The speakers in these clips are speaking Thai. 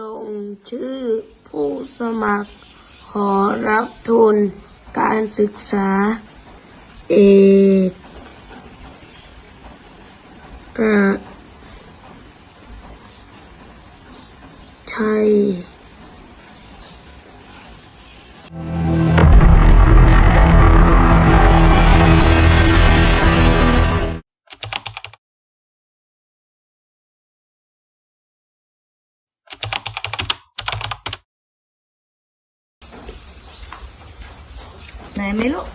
ลงชื่อผู้สมัครขอรับทุนการศึกษา เอกประชัย ไหนไหมลูก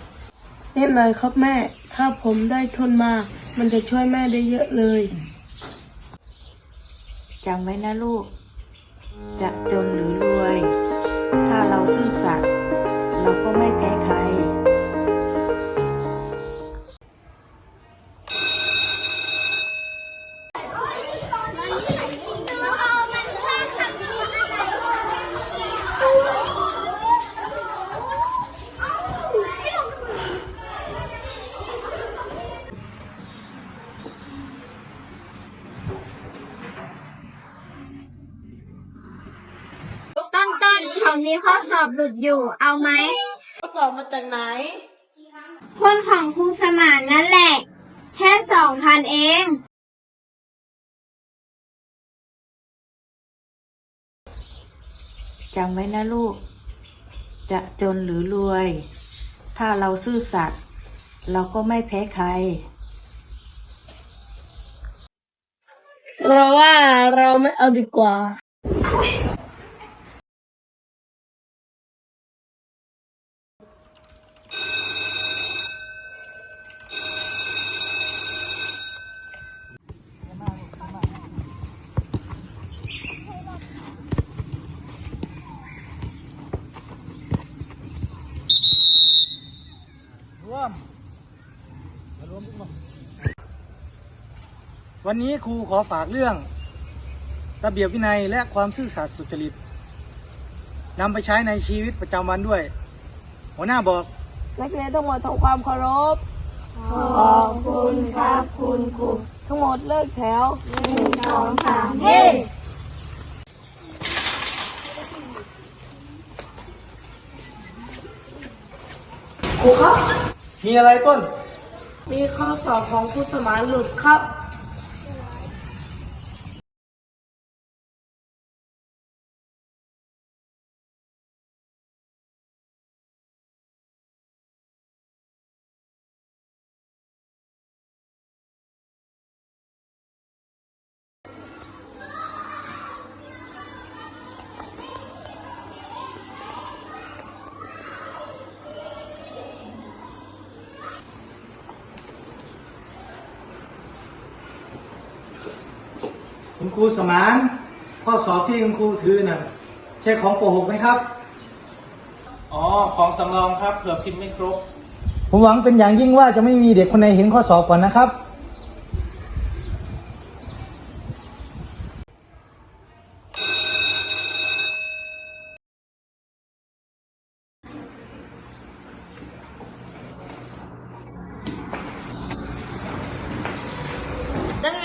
นิดหน่อยครับแม่ ถ้าผมได้ทุนมา มันจะช่วยแม่ได้เยอะเลยจำไว้นะลูก จะจนหรือรวย ถ้าเราซื่อสัตย์เราก็ไม่แพ้ ต้นๆเขามีข้อสอบหลุดอยู่ เอาไหมสอบมาจากไหน คนของครูสมานนั่นแหละ แค่สองพันเองจำไว้นะลูก จะจนหรือรวย ถ้าเราซื่อสัตย์เราก็ไม่แพ้ใคร เราว่าเราไม่เอาดีกว่า วันนี้ครูขอฝากเรื่อง ระเบียบวินัยและความซื่อสัตย์สุจริตนำไปใช้ในชีวิตประจำวันด้วย หัวหน้าบอก นักเรียนต้องหมดทำความเคารพ ขอบคุณครับคุณครูทั้งหมดเลิกแถวหนึ่งสองสามเฮ้ครูครับ มีอะไรต้น มีข้อสอบของครูสมานหลุดครับ คุณครูสมานข้อสอบที่คุณครูถือน่ะใช่ของโกหกไหมครับ อ๋อ ของสำรองครับเผื่อพิมพ์ไม่ครบ ผมหวังเป็นอย่างยิ่งว่าจะไม่มีเด็กคนไหนเห็นข้อสอบก่อนนะครับ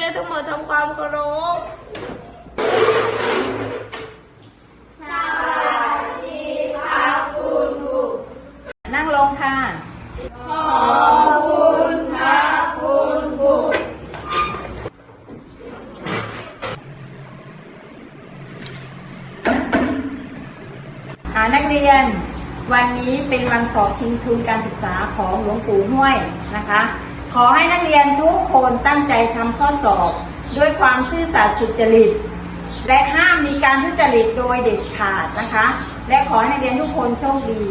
ยนทั้งหมดทำความเคารพนั่งลงค่ะหานักเรียน วันนี้เป็นวันสอบชิงทุนการศึกษาของหลวงปู่ห้วยนะคะ ขอให้นักเรียนทุกคนตั้งใจทำข้อสอบ ด้วยความซื่อสัตย์สุจริต และห้ามมีการทุจริตโดยเด็ดขาดนะคะ และขอให้นักเรียนทุกคนโชคดี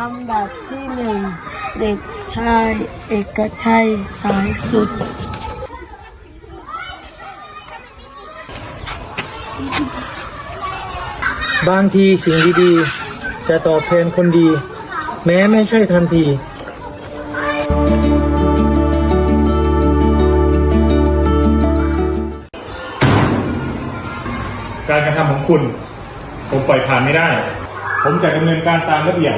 ลำดับที่หนึ่งเด็กชายเอกชัยสายสุด บางทีสิ่งดีๆ จะตอบแทนคนดี แม้ไม่ใช่ทันทีการกระทำของคุณ ผมปล่อยผ่านไม่ได้ ผมจะดำเนินการตามระเบียบ